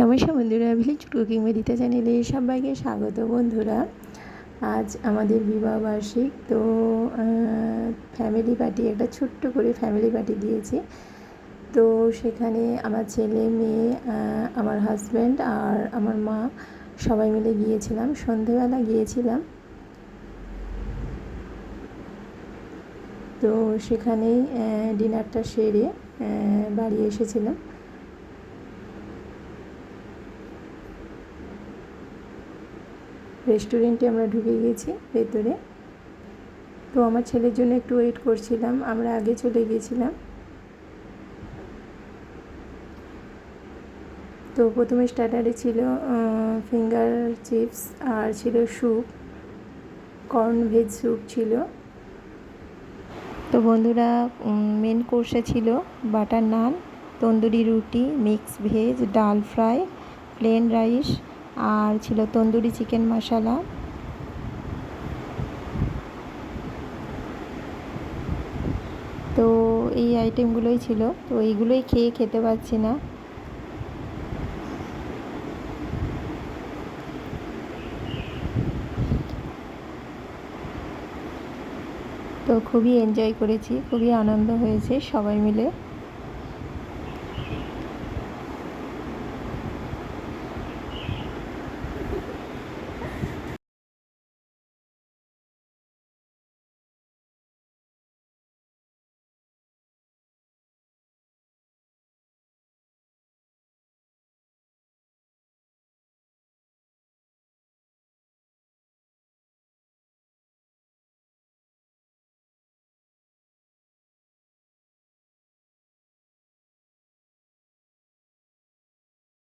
নমস্কার বন্ধুরা village cooking মেডিতে চ্যানেলে সবাইকে স্বাগত বন্ধুরা। আজ আমাদের বিবাহ বার্ষিক, তো ফ্যামিলি পার্টি একটা ছোট্ট করে ফ্যামিলি পার্টি দিয়েছি। তো, সেখানে আমার ছেলে, মেয়ে আমার হাজব্যান্ড আর আমার মা সবাই মিলে গিয়েছিলাম, সন্ধেবেলা গিয়েছিলাম। তো, সেখানেই ডিনারটা সেরে বাড়ি এসেছিলাম। রেস্টুরেন্টে আমরা ঢুকে গেছি ভেতরে। তো আমার ছেলের জন্য একটু ওয়েট করছিলাম, আমরা আগে চলে গিয়েছিলাম তো প্রথমে স্টার্টারে ছিল ফিঙ্গার চিপস আর ছিল স্যুপ, কর্ন ভেজ স্যুপ ছিল। তো বন্ধুরা মেন কোর্সে ছিল butter naan, tandoori roti mix veg dal fry plain rice আর ছিল তন্দুরি চিকেন মশলা। তো এই আইটেমগুলোই ছিল। তো এইগুলোই খেয়ে খেতে পারছি না। তো খুবই এনজয় করেছি, খুবই আনন্দ হয়েছে সবাই মিলে।